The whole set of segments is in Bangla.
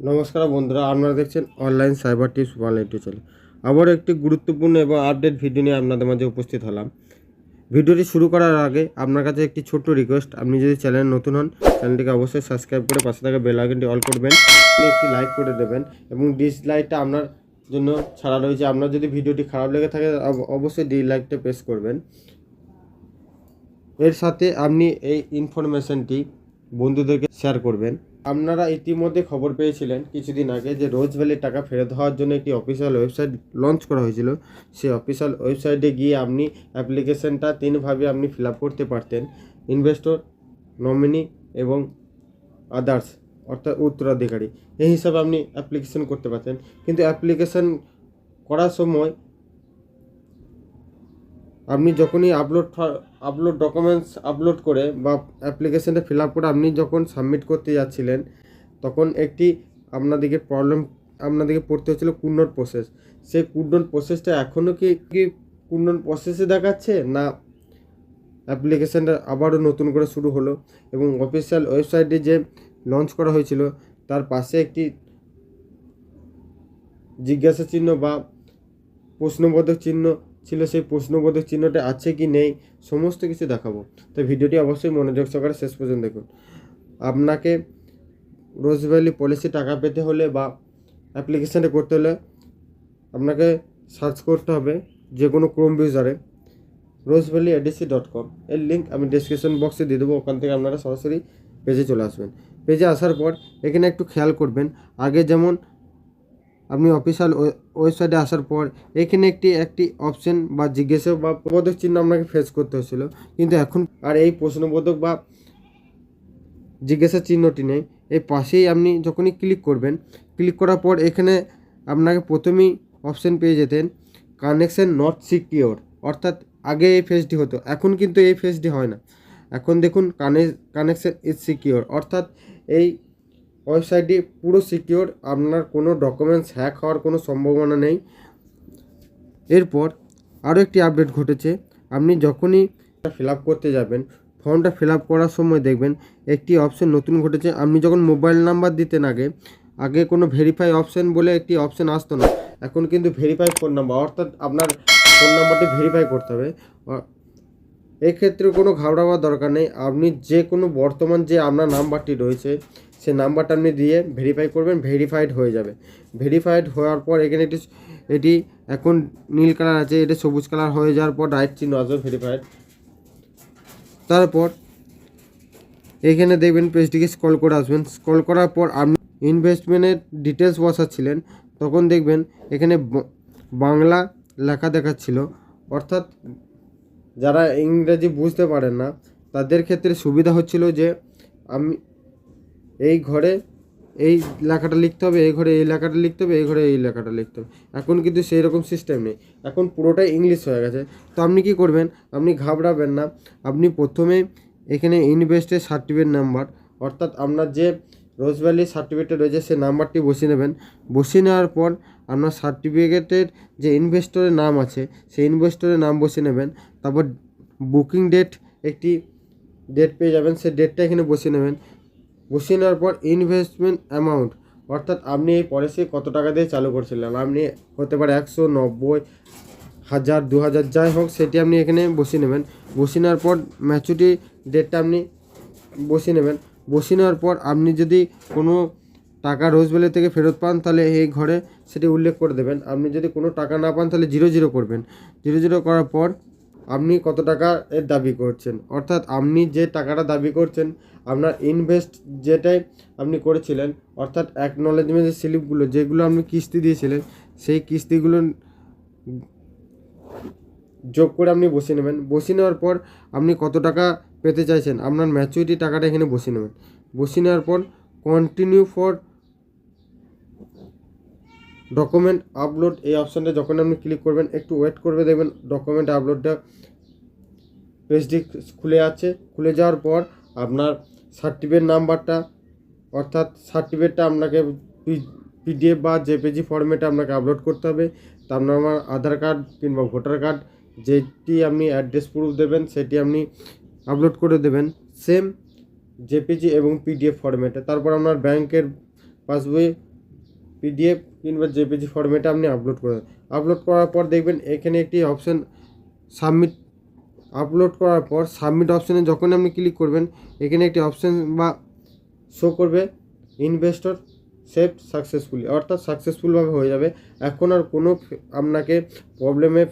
নমস্কার বন্ধুরা, আপনারা দেখছেন online cyber tips one eight two channel আবার একটি গুরুত্বপূর্ণ এবং আপডেট ভিডিও নিয়ে আপনাদের মাঝে উপস্থিত হলাম। ভিডিওটি শুরু করার আগে আপনার কাছে একটি ছোট্ট রিকোয়েস্ট আপনি যদি চ্যানেল নতুন হন চ্যানেলটিকে অবশ্যই সাবস্ক্রাইব করে পাশে থাকা বেল আইকনটি অল করবেন একটি লাইক করে দেবেন এবং ডিসলাইকটা আপনার জন্য ছাড়া রয়েছে। আপনার যদি ভিডিওটি খারাপ লেগে থাকে অবশ্যই ডিসলাইকটা প্রেস করবেন। এর সাথে আপনি এই ইনফরমেশনটি বন্ধুদেরকে শেয়ার করবেন। আপনারা ইতিমধ্যে খবর পেয়েছিলেন কিছুদিন আগে যে রোজ ভ্যালির টাকা ফেরত হওয়ার জন্য একটি অফিসিয়াল ওয়েবসাইট লঞ্চ করা হয়েছিল। সেই অফিসিয়াল ওয়েবসাইটে গিয়ে আপনি অ্যাপ্লিকেশনটা তিনভাবে আপনি ফিল করতে পারতেন। ইনভেস্টর, নমিনি এবং আদার্স, অর্থাৎ উত্তরাধিকারী। এই হিসাবে আপনি অ্যাপ্লিকেশন করতে পারতেন। কিন্তু অ্যাপ্লিকেশন করার সময় আপনি যখনই আপলোড আপলোড ডকুমেন্টস আপলোড করে বা অ্যাপ্লিকেশনটা ফিল আপ করে আপনি যখন সাবমিট করতে যাচ্ছিলেন, তখন একটি আপনাদেরকে প্রবলেম আপনাদেরকে পড়তে হচ্ছিল কুন্নট প্রসেস সেই কুন্নট প্রসেসটা এখনও কি কি কুন্নট প্রসেসে দেখাচ্ছে না অ্যাপ্লিকেশনটা আবারও নতুন করে শুরু হলো এবং অফিসিয়াল ওয়েবসাইটে যে লঞ্চ করা হয়েছিল, তার পাশে একটি জিজ্ঞাসা চিহ্ন বা প্রশ্নবোধক চিহ্ন ছিল সেই প্রশ্নবোধক চিহ্নটা আছে কি নেই, সমস্ত কিছু দেখাবো। তো ভিডিওটি অবশ্যই মনোযোগ সহকারে শেষ পর্যন্ত দেখুন। আপনাকে রোজ ভ্যালি পলিসি টাকা পেতে হলে বা অ্যাপ্লিকেশানটা করতে হলে আপনাকে সার্চ করতে হবে যে কোনো ক্রোম ব্রাউজারে Rose Valley ADC dot com. এর লিঙ্ক আমি ডিসক্রিপশন বক্সে দিয়ে দেবো, ওখান থেকে আপনারা সরাসরি পেজে চলে আসবেন। পেজে আসার পর এখানে একটু খেয়াল করবেন, আগে যেমন আপনি অফিসিয়াল ওয়েবসাইটে আসার পর এখানে একটি একটি অপশন বা জিজ্ঞাসা বা প্রবোধক চিহ্ন আপনাকে ফেস করতে হয়েছিল। কিন্তু এখন আর এই প্রশ্নবোধক বা জিজ্ঞাসা চিহ্নটি নেই। এই পাশেই আপনি যখনই ক্লিক করবেন ক্লিক করার পর এখানে আপনাকে প্রথমেই অপশন পেয়ে যেতেন কানেকশন নট সিকিওর অর্থাৎ আগে এই ফেসটি হতো। এখন কিন্তু এই ফেসটি হয় না। এখন দেখুন কানে কানেকশন ইজ সিকিওর অর্থাৎ এই ওয়েবসাইটটি পুরো সিকিওর আপনার কোনো ডকুমেন্টস হ্যাক হওয়ার কোনো সম্ভাবনা নেই। এরপর আরও একটি আপডেট ঘটেছে। আপনি যখনই ফিল করতে যাবেন ফর্মটা ফিল করার সময় দেখবেন একটি অপশন নতুন ঘটেছে। আপনি যখন মোবাইল নাম্বার দিতেন আগে আগে কোনো ভেরিফাই অপশন বলে একটি অপশন আসতো না। এখন কিন্তু ভেরিফাই ফোন নাম্বার অর্থাৎ আপনার ফোন নাম্বারটি ভেরিফাই করতে হবে। এক্ষেত্রে কোনো ঘাবড়াবার দরকার নেই। আপনি যে কোনো বর্তমান যে আপনার নাম্বারটি রয়েছে সে নাম্বারটা আপনি দিয়ে ভেরিফাই করবেন ভেরিফাইড হয়ে যাবে। ভেরিফাইড হওয়ার পর এখানে এটি এটি এখন নীল কালার আছে, এটা সবুজ কালার হয়ে যাওয়ার পর রাইট চিহ্ন আসবে ভেরিফাইড তারপর এখানে দেখবেন পেজটিকে স্ক্রল করে আসবেন। স্ক্রল করার পর আপনি ইনভেস্টমেন্টের ডিটেলস বসাচ্ছিলেন, তখন দেখবেন এখানে বাংলা লেখা দেখাচ্ছিল। অর্থাৎ যারা ইংরেজি বুঝতে পারেন না, তাদের ক্ষেত্রে সুবিধা হচ্ছিল যে আমি এই ঘরে এই লেখাটা লিখতে হবে, এই ঘরে এই লেখাটা লিখতে হবে, এই ঘরে এই লেখাটা লিখতে হবে। এখন কিন্তু সেই রকম সিস্টেম নেই। এখন পুরোটাই ইংলিশ হয়ে গেছে। তো আপনি কি করবেন? আপনি ঘাবড়াবেন না। আপনি প্রথমে এখানে ইনভেস্টের সার্টিফিকেট নাম্বার অর্থাৎ আপনার যে রোজ ভ্যালি সার্টিফিকেট রয়েছে, সেই নাম্বারটি বসিয়ে নেবেন। বসিয়ে নেওয়ার পর আপনার সার্টিফিকেটের যে ইনভেস্টরের নাম আছে, সেই ইনভেস্টরের নাম বসিয়ে নেবেন। তারপর বুকিং ডেট একটি ডেট পেয়ে যাবেন। সেই ডেটটা এখানে বসিয়ে নেবেন। বসিয়ে নেওয়ার পর ইনভেস্টমেন্ট অ্যামাউন্ট অর্থাৎ আপনি এই পলিসি কত টাকা দিয়ে চালু করছিলেন? আপনি হতে পারে একশো নব্বই হাজার, দু হাজার, যাই হোক, সেটি আপনি এখানে বসিয়ে নেবেন। বসিয়ে নেওয়ার পর ম্যাচুরিটি ডেটটা আপনি বসিয়ে নেবেন। বসিয়ে নেওয়ার পর আপনি যদি কোনো টাকা রোজবেলি থেকে ফেরত পান, তাহলে এই ঘরে সেটি উল্লেখ করে দেবেন। আপনি যদি কোনো টাকা না পান, তাহলে জিরো জিরো করবেন। জিরো জিরো করার পর আপনি কত টাকা এর দাবি করছেন? অর্থাৎ আপনি যে টাকাটা দাবি করছেন, আপনার ইনভেস্ট যেটাই আপনি করেছিলেন, অর্থাৎ অ্যাকনলেজমেন্টের স্লিপগুলো, যেগুলো আপনি কিস্তি দিয়েছিলেন, সেই কিস্তিগুলো যোগ করে আপনি বসিয়ে নেবেন। বসিয়ে নেওয়ার পর আপনি কত টাকা পেতে চাইছেন? আপনার ম্যাচুরিটি টাকাটা এখানে বসিয়ে নেবেন। বসিয়ে নেওয়ার পর কন্টিনিউ ফর ডকুমেন্ট আপলোড এই অপশানটা যখন আপনি ক্লিক করবেন, একটু ওয়েট করবে, দেখবেন ডকুমেন্ট আপলোডটা পেজটি খুলে আছে। খুলে যাওয়ার পর আপনার সার্টিফিকেট নাম্বারটা অর্থাৎ সার্টিফিকেটটা আপনাকে পিডিএফ বা জেপিজি ফর্মেটে আপনাকে আপলোড করতে হবে। তা আপনার আমার আধার কার্ড কিংবা ভোটার কার্ড যেটি আপনি অ্যাড্রেস প্রুফ দেবেন, সেটি আপনি আপলোড করে দেবেন। সেম জেপিজি এবং পিডিএফ ফর্মেটে তারপর আপনার ব্যাংকের পাসবই পিডিএফ কিংবা জেপিজি ফরম্যাটে আপনি আপলোড করে আপলোড করার পর দেখবেন এখানে একটি অপশান সাবমিট আপলোড করার পর সাবমিট অপশানে যখন আপনি ক্লিক করবেন, এখানে একটি অপশান বা শো করবে ইনভেস্টর সেভ সাকসেসফুলি অর্থাৎ সাকসেসফুলভাবে হয়ে যাবে। এখন আর কোনো আপনাকে প্রবলেমে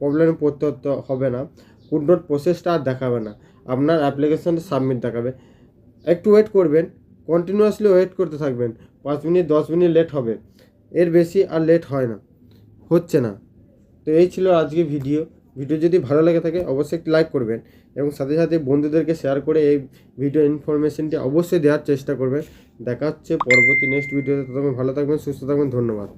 প্রবলেমে পড়তে হবে না। কোনো প্রসেসটা আর দেখাবে না। আপনার অ্যাপ্লিকেশানটা সাবমিট দেখাবে। একটু ওয়েট করবেন। কন্টিনিউয়াসলি ওয়েট করতে থাকবেন। পাঁচ মিনিট, দশ মিনিট লেট হবে। এর বেশি আর লেট হয় না। হচ্ছে না। তো এই ছিল আজকে ভিডিও ভিডিও যদি ভালো লাগে থাকে, অবশ্যই একটি লাইক করবেন এবং সাথে সাথে বন্ধুদেরকে শেয়ার করে এই ভিডিও ইনফরমেশনটি অবশ্যই দেওয়ার চেষ্টা করবেন। দেখা হচ্ছে পরবর্তী নেক্সট ভিডিওতে ততক্ষণ ভালো থাকবেন, সুস্থ থাকবেন, ধন্যবাদ।